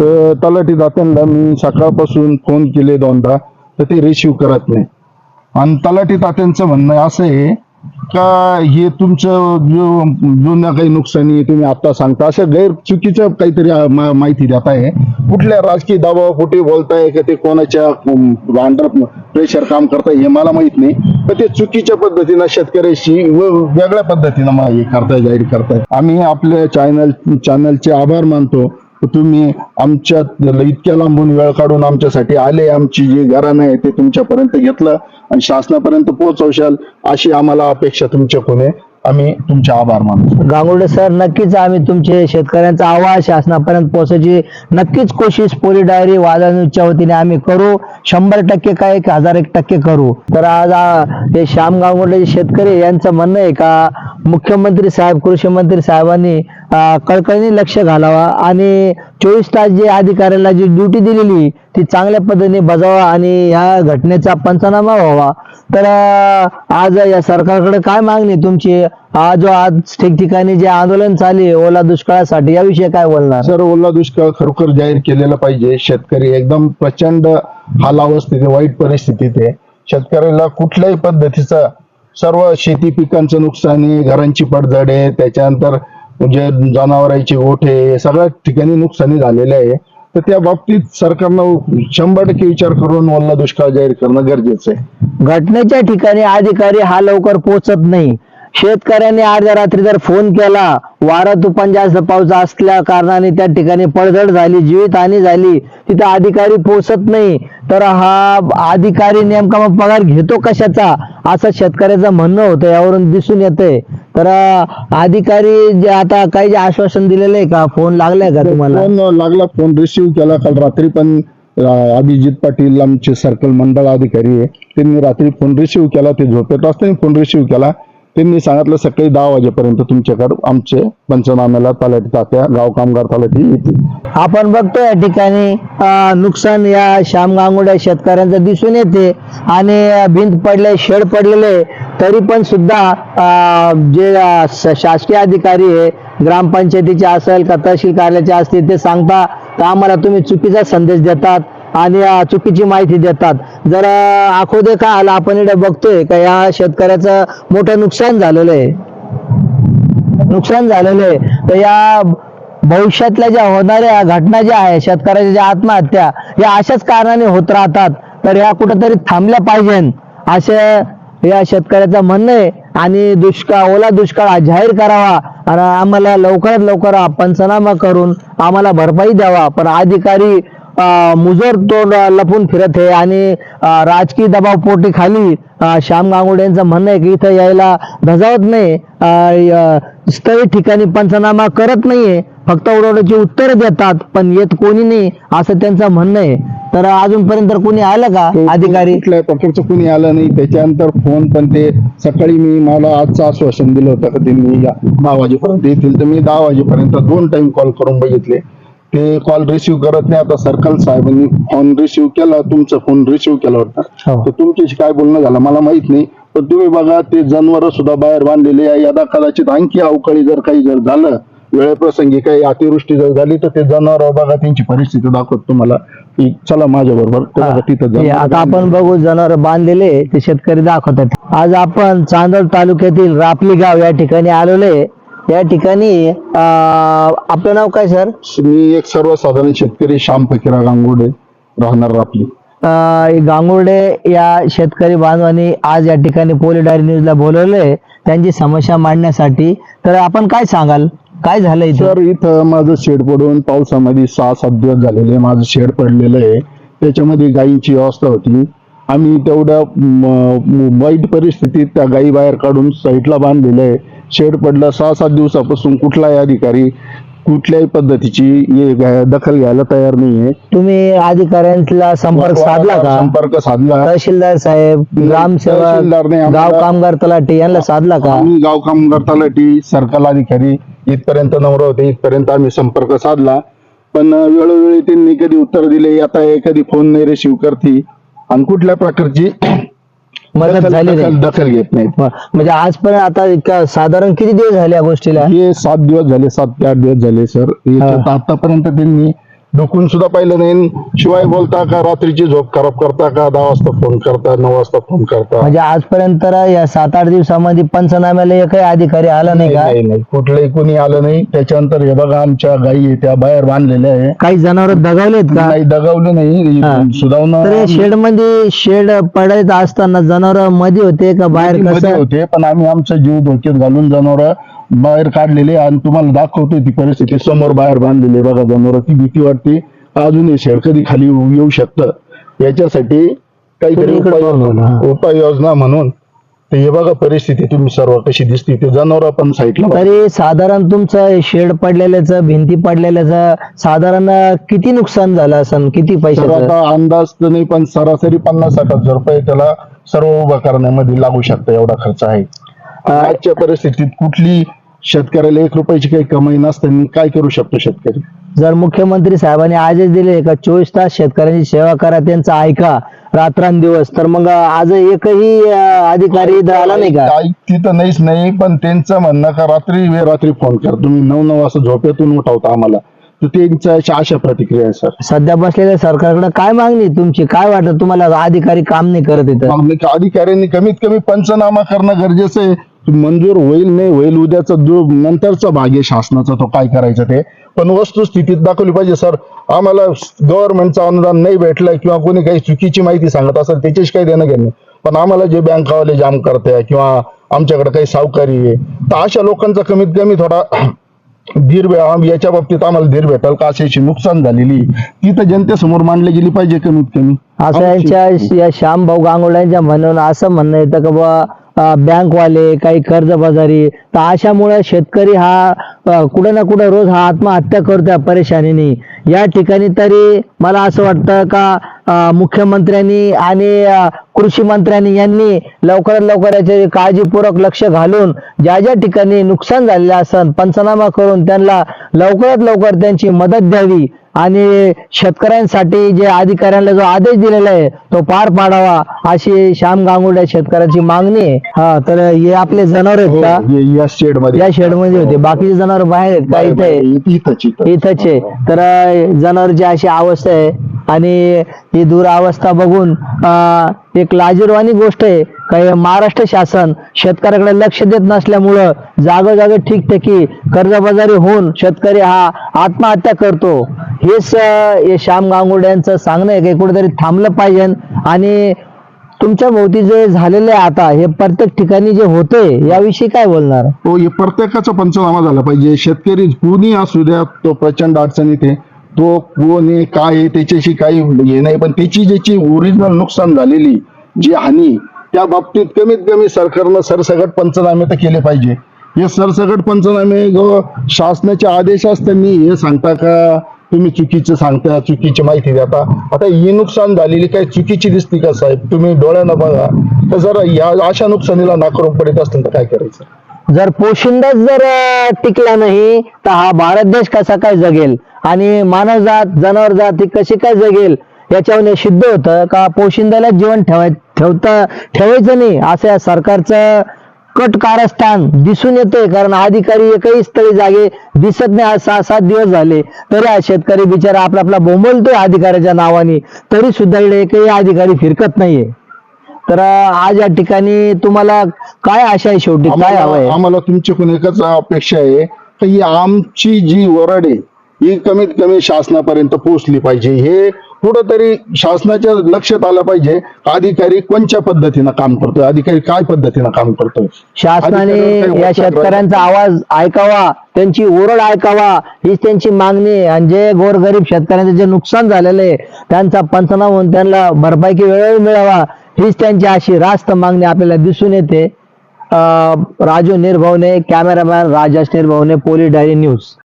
तर तलाठी दात्यांना मी सकाळपासून फोन केले दोनदा तर ते रिसिव्ह करत नाही. आणि तलाठी तात्यांचं म्हणणं असं आहे का हे तुमचं जो जुन्या काही नुकसानी तुम्ही आता सांगता असं गैर चुकीचं काहीतरी माहिती देत आहे. कुठल्या राजकीय दबाव कुठे बोलताय का ते कोणाच्या अंडर प्रेशर काम करताय हे मला माहीत नाही. पण ते चुकीच्या पद्धतीनं शेतकऱ्याशी व वेगळ्या पद्धतीनं मा- हे करताय जाहीर करताय. आम्ही आपल्या चॅनल चॅनलचे आभार मानतो. तुम्ही आमच्या इतक्या लांबून वेळ काढून आमच्यासाठी आले आमची जी घराणं आहे ते तुमच्यापर्यंत घेतलं आणि शासनापर्यंत पोहोचवशाल अशी आम्हाला अपेक्षा तुमच्याकडून आहे. आम्ही तुमचे आभार मानतो. गांगुर्डे सर नक्कीच आम्ही तुमचे शेतकऱ्यांचा आवाज शासनापर्यंत पोहोचायची नक्कीच कोशिश पोली डायरी वादळ न्यूजच्या वतीने आम्ही करू. शंभर टक्के काय एक हजार एक टक्के करू. तर आज हे श्याम गांगुर्डे शेतकरी यांचं म्हणणं आहे का? मुख्यमंत्री साहेब कृषी मंत्री साहेबांनी कळकळीने लक्ष घालावा आणि चोवीस तास जे अधिकाऱ्याला जी ड्युटी दिलेली ती चांगल्या पद्धतीने बजावा आणि ह्या घटनेचा पंचनामा व्हावा. तर आज या सरकारकडे काय मागणी तुमची? आज आज ठिकठिकाणी जे आंदोलन चालले ओला दुष्काळासाठी याविषयी काय बोलणार? सर ओला दुष्काळ खरोखर जाहीर केलेला पाहिजे. शेतकरी एकदम प्रचंड हालावस्थित वाईट परिस्थितीत आहे. शेतकऱ्याला कुठल्याही पद्धतीचा सर्व शेती पिकांचं नुकसान आहे घरांची पडझड आहे त्याच्यानंतर म्हणजे जनावरांचे गोठे सगळ्या ठिकाणी नुकसानी झालेले आहे. तर त्या बाबतीत सरकारनं शंभर टक्के विचार करून वल्ला दुष्काळ जाहीर करणं गरजेचं आहे. घटनेच्या ठिकाणी अधिकारी हा लवकर पोहोचत नाही. शेतकऱ्यांनी अर्ध्या रात्री जर फोन केला वारा तुफान जास्त पाऊस असल्या कारणाने त्या ठिकाणी पडझड झाली जीवितहानी झाली तिथे अधिकारी पोहोचत नाही. तर हा अधिकारी नेमका मग पगार घेतो कशाचा? असं शेतकऱ्याचं म्हणणं होतं यावरून दिसून येतंय. तर अधिकारी जे आता काही जे आश्वासन दिलेलं आहे का? फोन लागलाय का तुम्हाला? फोन लागला फोन रिसिव्ह केला. काल रात्री पण अभिजित पाटील आमचे सर्कल मंडळ अधिकारी आहे. त्यांनी रात्री फोन रिसिव्ह केला ते झोपेत असताना फोन रिसिव्ह केला. त्यांनी सांगितलं सकाळी दहा वाजेपर्यंत तुमच्याकडे आमचे पंचनाम्याला तलाठी तात्या गाव कामगार तलाठी येतील. आपण बघतो या ठिकाणी नुकसान या श्याम गांगुड्या शेतकऱ्यांचं दिसून येते आणि भिंत पडले शेड पडलेले तरी पण सुद्धा जे शासकीय अधिकारी आहे ग्रामपंचायतीचे असेल का तहसील कार्यालयाचे असतील ते सांगता तर आम्हाला तुम्ही चुकीचा संदेश देतात. आणि चुकीची माहिती देतात. जर आखोदे का आला आपण इकडे बघतोय का या शेतकऱ्याचं मोठं नुकसान झालेलं आहे. नुकसान झालेलं आहे. तर या भविष्यातल्या ज्या होणाऱ्या घटना ज्या आहे शेतकऱ्याच्या ज्या आत्महत्या या अशाच कारणाने होत राहतात. तर या कुठंतरी थांबल्या पाहिजे असे या शेतकऱ्याचं म्हणणं आहे. आणि दुष्काळ ओला दुष्काळ जाहीर करावा. आणि आम्हाला लवकरात लवकर पंचनामा करून आम्हाला भरपाई द्यावा. पण अधिकारी मुजोर तोंड लपून फिरत आहे आणि राजकीय दबाव पोटी खाली. श्याम गांगुडे यांचं म्हणणं आहे की इथं यायला धजावत नाही. स्थळी ठिकाणी पंचनामा करत नाहीये. फक्त उडवण्याची उत्तर देतात पण येत कोणी नाही असं त्यांचं म्हणणं आहे. तर अजूनपर्यंत कोणी आलं का अधिकारी? कुठल्या प्रकारचं कुणी आलं नाही. त्याच्यानंतर फोन पण ते सकाळी मी मला आजचं आश्वासन दिलं होतं का त्यांनी दहा वाजेपर्यंत येतील. तर मी दहा वाजेपर्यंत दोन टाइम कॉल करून बघितले. ते कॉल रिसिव्ह करत नाही. आता सर्कल साहेबांनी फोन रिसिव्ह केला. तुमचा फोन रिसिव्ह केला होता. हो. तर तुमच्याशी काय बोलणं झालं? मला माहीत नाही. पण तुम्ही बघा ते जनावर सुद्धा बाहेर बांधलेले आहे. यदा कदाचित आणखी अवकाळी जर काही जर झालं वेळेप्रसंगी काही अतिवृष्टी जर झाली तर ते जनावर बघा त्यांची परिस्थिती दाखवत तुम्हाला. की चला माझ्या बरोबर तिथं हे जनावरं आता आपण बघू जनावर बांधलेले ते शेतकरी दाखवतात. आज आपण चांदोड तालुक्यातील रापली गाव या ठिकाणी आलेले या ठिकाणी अं, आपलं नाव काय सर? मी एक सर्वसाधारण शेतकरी श्याम फकीरा गांगुडे राहणार रापली अं, गांगुर्डे या शेतकरी बांधवांनी आज या ठिकाणी पोली डायरी न्यूजला बोलवलंय. त्यांची समस्या मांडण्यासाठी. तर आपण काय सांगाल? काय झालं इथं? सर इथं माझं शेड पडून पावसामध्ये सहा सात दिवस झालेले माझं शेड पडलेलं आहे. त्याच्यामध्ये गायींची व्यवस्था होती. आम्ही तेवढ्या वाईट परिस्थितीत त्या गायी बाहेर काढून साईडला बांधलेलं आहे. शेड पडलं सहा सात दिवसापासून कुठलाही अधिकारी कुठल्याही पद्धतीची दखल घ्यायला तयार नाहीये. तुम्ही अधिकाऱ्यांना संपर्क साधला का? संपर्क साधला. तहसीलदार साहेब आम्हाला- गाव कामगार तलाठी यांना साधला का? आम्ही गाव कामगार तलाठी सर्कल अधिकारी इथपर्यंत नम्र होते इथपर्यंत आम्ही संपर्क साधला. पण वेळोवेळी त्यांनी कधी उत्तर दिले आता हे कधी फोन नाही रिसिव्ह करते. आणि कुठल्या प्रकारची मदत दखल- झाली नाही. दखल दखल घेत नाहीत. म्हणजे आजपर्यंत आता इतका साधारण किती दिवस झाले या गोष्टीला? हे सात दिवस झाले सात ते आठ दिवस झाले सर. याच्यात. आतापर्यंत त्यांनी डुकून सुद्धा पाहिलं नाही. शिवाय बोलता का रात्रीची झोप खराब करता का दहा वाजता फोन करता नऊ वाजता फोन करता? म्हणजे आजपर्यंत या सात आठ दिवसामध्ये पंचनाम्याला एकही अधिकारी आला नाही का? नाही नाही. कुठलंही कोणी आलं नाही. त्याच्यानंतर हे बघा आमच्या गायी आहे, त्या बाहेर बांधलेल्या आहे. काही जनावर दगावलेत का? काही दगावलं नाही. सुधावणं तर शेडमध्ये शेड पडायचं असताना जनावर मध्ये होते का? बाहेर मध्ये कसं? होते पण आम्ही आमचा जीव धोक्यात घालून जनावर बाहेर काढलेले आणि तुम्हाला दाखवतोय ती परिस्थिती. समोर बाहेर बांधलेली बघा जनावर. ती भीती वाटते. अजून हे शेड कधी खाली येऊ शकतं. याच्यासाठी काहीतरी. उपाय उपाययोजना म्हणून ते हे बघा परिस्थिती तुम्ही सर्व कशी दिसते. ते जनावर पण साईडला. तरी साधारण तुमचं शेड पडलेल्याच भिंती पडलेल्याच साधारण किती नुकसान झालं असं किती आता अंदाज तर नाही पण सरासरी पन्नास साठ हजार रुपये त्याला सर्व उभा करण्यामध्ये लागू शकतं एवढा खर्च आहे. आजच्या परिस्थितीत कुठली शेतकऱ्याला एक रुपयाची काही कमाई नसताना काय करू शकतो शेतकरी? जर मुख्यमंत्री साहेबांनी आदेश दिले का चोवीस तास शेतकऱ्यांची सेवा करा त्यांचं ऐका रात्रंदिवस. तर मग आज एकही अं, अधिकारी इथं आला नाही का? काही तिथं नाहीच नाही पण त्यांचं म्हणणं का रात्री वे रात्री फोन कर. तुम्ही नऊ नऊ वाजता झोपेतून उठवता आम्हाला. तर त्यांच्या अशा- अशा प्रतिक्रिया आहे सर. सध्या बसलेल्या सरकारकडे काय मागणी तुमची? काय वाटत तुम्हाला? अधिकारी काम नाही करत इथं. मग मी- अधिकाऱ्यांनी कमीत कमी पंचनामा करणं गरजेचं आहे. मंजूर होईल नाही होईल उद्याचा जो नंतरचा भाग आहे शासनाचा तो काय करायचं ते? पण वस्तुस्थितीत दाखवली पाहिजे सर. आम्हाला गव्हर्नमेंटचं अनुदान नाही भेटलं किंवा कोणी काही चुकीची माहिती सांगत असेल त्याच्याशी काही देणं घेणं. पण आम्हाला जे बँकावाले जाम करते किंवा आमच्याकडे काही सावकारी आहे तर अशा लोकांचा कमीत कमी थोडा धीर याच्या बाबतीत आम्हाला धीर भेटेल का? अशी नुकसान झालेली ती तर जनतेसमोर मांडली गेली पाहिजे कमीत कमी. असं यांच्या या श्यामभाऊ गांगुड्यांच्या म्हणून असं म्हणणं येतं का बा बँकवाले काही कर्जबाजारी तर अशामुळे शेतकरी हा कुठं ना कुठं रोज हा आत्महत्या करतोय परेशानीने. या ठिकाणी तरी मला असं वाटतं का मुख्यमंत्र्यांनी आणि कृषी मंत्र्यांनी यांनी लवकरात लवकर याचे काळजीपूर्वक लक्ष घालून ज्या ज्या ठिकाणी नुकसान झालेलं असन पंचनामा करून त्यांना लवकरात लवकर त्यांची मदत द्यावी. आणि शेतकऱ्यांसाठी जे अधिकाऱ्यांना जो आदेश दिलेला आहे तो पार पाडावा अशी श्याम गांगुड्या शेतकऱ्याची मागणी आहे. हा तर हे आपले जनावर आहेत का? हो, या शेडमध्ये या शेडमध्ये होते. बाकीचे जनावर बाहेर आहेत का? इथे? इथंच इथं इथंच आहे. तर जनावरची अशी अवस्था आहे आणि ही दुरावस्था बघून अं, एक लाजीरवाणी गोष्ट आहे. काही महाराष्ट्र शासन शेतकऱ्याकडे लक्ष देत नसल्यामुळं जागोजागी ठिकठिकी कर्जबाजारी होऊन शेतकरी हा आत्महत्या करतो. हेच हे श्याम गांगुड्यांचं सांगणं आहे की कुठेतरी थांबलं पाहिजे. आणि तुमच्या भोवती जे झालेलं आहे आता हे प्रत्येक ठिकाणी जे होते याविषयी काय बोलणार? हो हे प्रत्येकाचा पंचनामा झाला पाहिजे. शेतकरी कुणी असू द्या तो प्रचंड अडचणीत आहे. तो कोण आहे काय आहे त्याच्याशी काही हे नाही पण त्याची ज्याची ओरिजिनल नुकसान झालेली जी हानी त्या बाबतीत कमीत कमी सरकारनं सरसगट पंचनामे तर केले पाहिजे. हे सरसगट पंचनामे जो शासनाचे आदेश असताना हे सांगता का? तुम्ही चुकीचं सांगता चुकीची माहिती देता. आता ही नुकसान झालेली काही चुकीची दिसते का साहेब? तुम्ही डोळ्यानं बघा. तर जर या अशा नुकसानीला नाकारून पडत असतील तर काय करायचं? जर पोशिंदाच जर टिकला नाही तर हा भारत देश कसा काय जगेल? आणि मानवजात जनावर जात ही कशी काय जगेल याच्यावर सिद्ध होतं का? पोशिंदाला जीवन ठेवाय ठेवता ठेवायचं नाही असं या सरकारचं कट कारस्थान दिसून येतंय. कारण अधिकारी एकही स्थळी जागे दिसत नाही. आज सहा सात दिवस झाले. तरी हा शेतकरी बिचारा आपला आपला बोंबलतोय अधिकाऱ्याच्या नावाने. तरी सुद्धा इकडे एकही अधिकारी फिरकत नाहीये. तर आज या ठिकाणी तुम्हाला काय आशा आहे शेवटी? काय हवंय आम्हाला आम्हाला तुमच्याकडून एकच अपेक्षा आहे. की आमची जी वरड आहे ही कमीत कमी शासनापर्यंत पोहोचली पाहिजे. हे कुठंतरी शासनाच्या लक्षात आलं पाहिजे अधिकारी कोणत्या पद्धतीनं काम करतोय अधिकारी काय पद्धतीनं काम करतोय? शासनाने या शेतकऱ्यांचा आवाज ऐकावा त्यांची ओरड ऐकावा हीच त्यांची मागणी आणि जे गोरगरीब शेतकऱ्यांचं जे नुकसान झालेलं आहे त्यांचा पंचनामा होऊन त्यांना भरपाई वेळोवेळी मिळावा हीच त्यांची अशी रास्त मागणी आपल्याला दिसून येते. अं, Raju Nirbhavane cameraman Rajesh Nirbhavane police diary news.